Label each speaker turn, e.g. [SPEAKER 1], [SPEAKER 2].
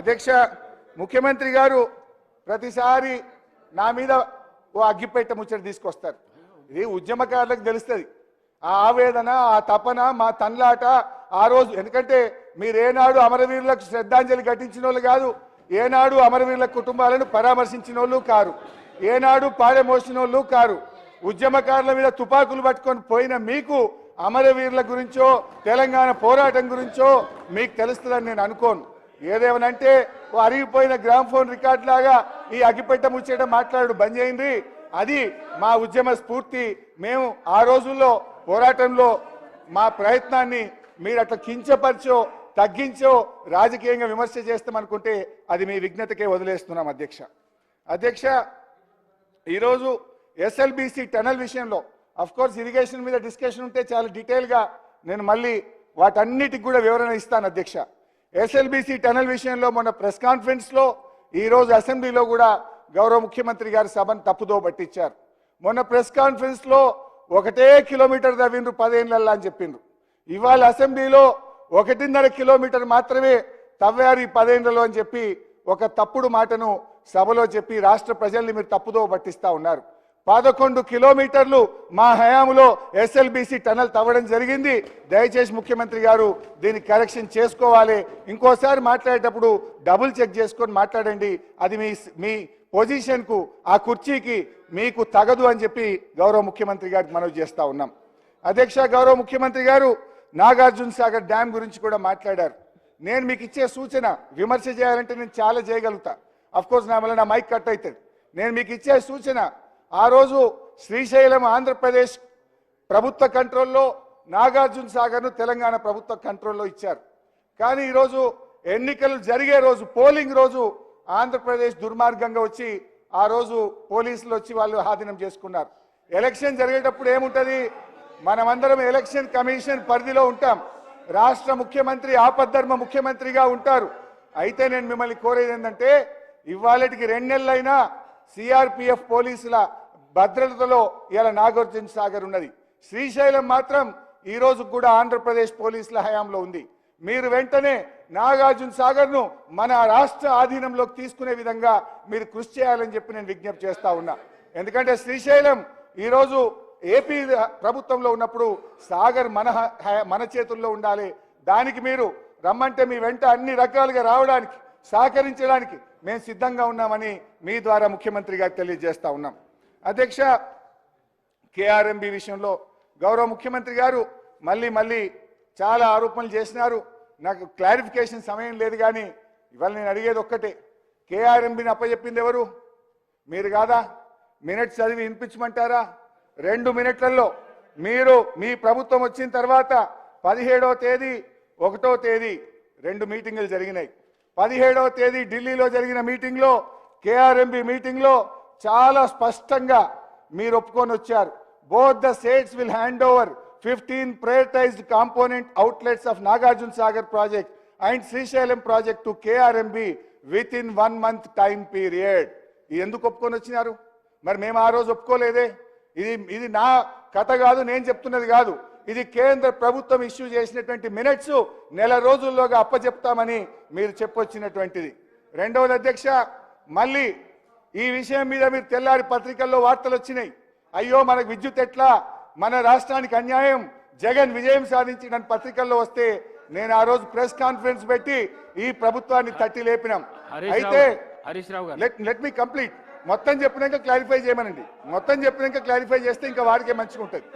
[SPEAKER 1] అధ్యక్ష ముఖ్యమంత్రి గారు ప్రతిసారి నా మీద ఓ అగ్గిపెట్ట ముచ్చట తీసుకొస్తారు. ఇది ఉద్యమకారులకు తెలుస్తుంది. ఆ ఆవేదన ఆ తపన మా తన్లాట ఆ రోజు ఎందుకంటే మీరేనాడు అమరవీరులకు శ్రద్ధాంజలి ఘటించిన వాళ్ళు కాదు ఏనాడు అమరవీరుల కుటుంబాలను పరామర్శించిన వాళ్ళు కారు ఏనాడు పాడెమోసిన వాళ్ళు కారు ఉద్యమకారుల మీద తుపాకులు పట్టుకొని పోయిన మీకు అమరవీరుల గురించో తెలంగాణ పోరాటం గురించో మీకు తెలుస్తుందని నేను అనుకోను. ఏదేమనంటే ఓ అరిగిపోయిన గ్రామ్ ఫోన్ రికార్డ్ లాగా ఈ అగ్గిపెట్ట ముచ్చేట మాట్లాడు బంద్ చేయండి అది మా ఉద్యమ స్ఫూర్తి. మేము ఆ రోజుల్లో పోరాటంలో మా ప్రయత్నాన్ని మీరు అట్లా కించపరిచో తగ్గించో రాజకీయంగా విమర్శ చేస్తామనుకుంటే అది మీ విఘ్నతకే వదిలేస్తున్నాం అధ్యక్ష. అధ్యక్ష ఈరోజు ఎస్ఎల్బిసి టనల్ విషయంలో అఫ్ కోర్స్ ఇరిగేషన్ మీద డిస్కషన్ ఉంటే చాలా డీటెయిల్గా నేను మళ్ళీ వాటన్నిటికి కూడా వివరణ ఇస్తాను అధ్యక్ష. ఎస్ఎల్బిసి టనల్ విషయంలో మొన్న ప్రెస్ కాన్ఫరెన్స్లో ఈరోజు అసెంబ్లీలో కూడా గౌరవ ముఖ్యమంత్రి గారి సభను తప్పుదో పట్టించారు. మొన్న ప్రెస్ కాన్ఫరెన్స్లో ఒకటే కిలోమీటర్ తవ్విండ్రు పదేళ్ళల్లా అని చెప్పిండ్రు. ఇవాళ అసెంబ్లీలో ఒకటిన్నర కిలోమీటర్ మాత్రమే తవ్వారు ఈ పదేళ్ళలో అని చెప్పి ఒక తప్పుడు మాటను సభలో చెప్పి రాష్ట్ర ప్రజల్ని మీరు తప్పుదో పట్టిస్తా ఉన్నారు. పదకొండు కిలోమీటర్లు మా హయాంలో ఎస్ఎల్బిసి టనల్ తవ్వడం జరిగింది. దయచేసి ముఖ్యమంత్రి గారు దీన్ని కరెక్షన్ చేసుకోవాలి. ఇంకోసారి మాట్లాడేటప్పుడు డబుల్ చెక్ చేసుకొని మాట్లాడండి. అది మీ మీ పొజిషన్కు ఆ కుర్చీకి మీకు తగదు అని చెప్పి గౌరవ ముఖ్యమంత్రి గారికి మనవి చేస్తా ఉన్నాం. అధ్యక్ష గౌరవ ముఖ్యమంత్రి గారు నాగార్జున సాగర్ డ్యామ్ గురించి కూడా మాట్లాడారు. నేను మీకు ఇచ్చే సూచన విమర్శ చేయాలంటే నేను చాలా చేయగలుగుతా. అఫ్ కోర్స్ నా వల్ల నా మైక్ కట్ అవుతుంది నేను మీకు ఇచ్చే సూచన ఆ రోజు శ్రీశైలం ఆంధ్రప్రదేశ్ ప్రభుత్వ కంట్రోల్లో నాగార్జున సాగర్ను తెలంగాణ ప్రభుత్వ కంట్రోల్లో ఇచ్చారు. కానీ ఈరోజు ఎన్నికలు జరిగే రోజు పోలింగ్ రోజు ఆంధ్రప్రదేశ్ దుర్మార్గంగా వచ్చి ఆ రోజు పోలీసులు వచ్చి వాళ్ళు ఆధీనం చేసుకున్నారు. ఎలక్షన్ జరిగేటప్పుడు ఏముంటది? మనమందరం ఎలక్షన్ కమిషన్ పరిధిలో ఉంటాం. రాష్ట్ర ముఖ్యమంత్రి ఆపద్ధర్మ ముఖ్యమంత్రిగా ఉంటారు. అయితే నేను మిమ్మల్ని కోరేది ఏంటంటే ఇవాళటికి రెండు నెలలైనా సిఆర్పిఎఫ్ పోలీసుల భద్రతలో ఇలా నాగార్జున సాగర్ ఉన్నది. శ్రీశైలం మాత్రం ఈ రోజు కూడా ఆంధ్రప్రదేశ్ పోలీసుల హయాంలో ఉంది. మీరు వెంటనే నాగార్జున సాగర్ను మన రాష్ట్ర ఆధీనంలోకి తీసుకునే విధంగా మీరు కృషి చేయాలని చెప్పి నేను విజ్ఞప్తి చేస్తా ఉన్నా. ఎందుకంటే శ్రీశైలం ఈరోజు ఏపీ ప్రభుత్వంలో ఉన్నప్పుడు సాగర్ మన మన చేతుల్లో ఉండాలి. దానికి మీరు రమ్మంటే మీ వెంట అన్ని రకాలుగా రావడానికి సహకరించడానికి మేము సిద్ధంగా ఉన్నామని మీ ద్వారా ముఖ్యమంత్రి గారికి తెలియజేస్తా ఉన్నాం. అధ్యక్ష కేఆర్ఎంబి విషయంలో గౌరవ ముఖ్యమంత్రి గారు మళ్ళీ మళ్ళీ చాలా ఆరోపణలు చేసినారు. నాకు క్లారిఫికేషన్ సమయం లేదు కానీ ఇవాళ నేను అడిగేది ఒక్కటే. కేఆర్ఎంబిని అప్పచెప్పింది ఎవరు? మీరు కాదా? మినిట్స్ చదివి వినిపించమంటారా? రెండు మినిట్లలో మీరు మీ ప్రభుత్వం వచ్చిన తర్వాత పదిహేడవ తేదీ ఒకటో తేదీ రెండు మీటింగులు జరిగినాయి. పదిహేడవ తేదీ ఢిల్లీలో జరిగిన మీటింగ్లో కేఆర్ఎంబి మీటింగ్లో చాలా స్పష్టంగా మీరు ఒప్పుకొని వచ్చారు. Both the states will hand over fifteen prioritized component outlets of Nagarjuna Sagar project and Srisailam project to KRMB within one month time period ఇది ఎందుకు ఒప్పుకొని వచ్చినారు? మరి మేము ఆ రోజు ఒప్పుకోలేదే? ఇది ఇది నా కథ కాదు నేను చెప్తున్నది కాదు. ఇది కేంద్ర ప్రభుత్వం ఇష్యూ చేసినటువంటి మినిట్స్ నెల రోజుల్లోగా అప్పచెప్తామని మీరు చెప్పొచ్చినటువంటిది. రెండవది అధ్యక్ష మళ్ళీ ఈ విషయం మీద మీరు తెల్లారి పత్రికల్లో వార్తలు వచ్చినాయి. అయ్యో మనకు విద్యుత్ ఎట్లా? మన రాష్ట్రానికి అన్యాయం. జగన్ విజయం సాధించిన పత్రికల్లో వస్తే నేను ఆ రోజు ప్రెస్ కాన్ఫరెన్స్ పెట్టి ఈ ప్రభుత్వాన్ని తట్టి లేపినాం. అయితే లెట్ మీ కంప్లీట్. మొత్తం చెప్పినాక క్లారిఫై చేయమనండి. మొత్తం చెప్పినాక క్లారిఫై చేస్తే ఇంకా వాడికే మంచిగా ఉంటుంది.